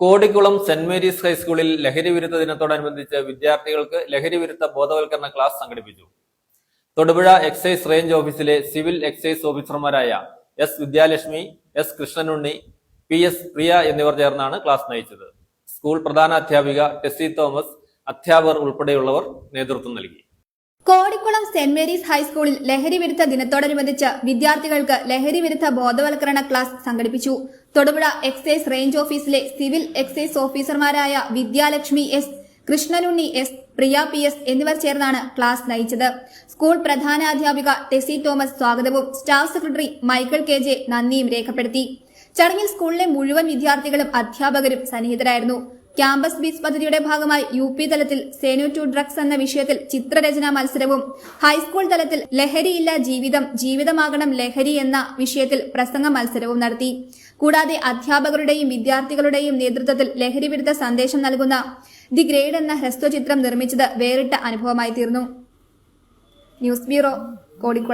Kodikkulam saint Mary's ഹൈസ്കൂളിൽ ലഹരി വിരുദ്ധ ദിനത്തോടനുബന്ധിച്ച് വിദ്യാർത്ഥികൾക്ക് ലഹരി വിരുദ്ധ ബോധവൽക്കരണ ക്ലാസ് സംഘടിപ്പിച്ചു. തൊടുപുഴ എക്സൈസ് റേഞ്ച് ഓഫീസിലെ സിവിൽ എക്സൈസ് ഓഫീസർമാരായ S Vidyalakshmi S Krishnanunni P S Priya എന്നിവർ ചേർന്നാണ് ക്ലാസ് നയിച്ചത്. സ്കൂൾ പ്രധാന അധ്യാപിക ടെസ്സി തോമസ് അധ്യാപകർ ഉൾപ്പെടെയുള്ളവർ നേതൃത്വം നൽകി. കോടിക്കുളം സെന്റ് മേരീസ് ഹൈസ്കൂളിൽ ലഹരി വിരുദ്ധ ദിനത്തോടനുബന്ധിച്ച് വിദ്യാർത്ഥികൾക്ക് ലഹരി വിരുദ്ധ ബോധവൽക്കരണ ക്ലാസ് സംഘടിപ്പിച്ചു. തൊടുപുഴ എക്സൈസ് റേഞ്ച് ഓഫീസിലെ സിവിൽ എക്സൈസ് ഓഫീസർമാരായ Vidyalakshmi S Krishnanunni S Priya P S എന്നിവർ ചേർന്നാണ് ക്ലാസ് നയിച്ചത്. സ്കൂൾ പ്രധാനാധ്യാപിക ടെസി തോമസ് സ്വാഗതവും staff secretary Michael K J നന്ദിയും രേഖപ്പെടുത്തി. ചടങ്ങിൽ സ്കൂളിലെ മുഴുവൻ വിദ്യാർത്ഥികളും അധ്യാപകരും സന്നിഹിതരായിരുന്നു. ക്യാമ്പസ് ബീച്ച് പദ്ധതിയുടെ ഭാഗമായി യു പി തലത്തിൽ സേനു ടു ഡ്രഗ്സ് എന്ന വിഷയത്തിൽ ചിത്രരചനാ മത്സരവും ഹൈസ്കൂൾ തലത്തിൽ ലഹരിയില്ല ജീവിതം ജീവിതമാകണം ലഹരി എന്ന വിഷയത്തിൽ പ്രസംഗ മത്സരവും നടത്തി. കൂടാതെ അധ്യാപകരുടെയും വിദ്യാർത്ഥികളുടെയും നേതൃത്വത്തിൽ ലഹരി വിരുദ്ധ സന്ദേശം നൽകുന്ന ദി ഗ്രേഡ് എന്ന ഹ്രസ്വചിത്രം നിർമ്മിച്ചത് വേറിട്ട അനുഭവമായി തീർന്നു ന്യൂസ് ബ്യൂറോ കോഴിക്കോട്.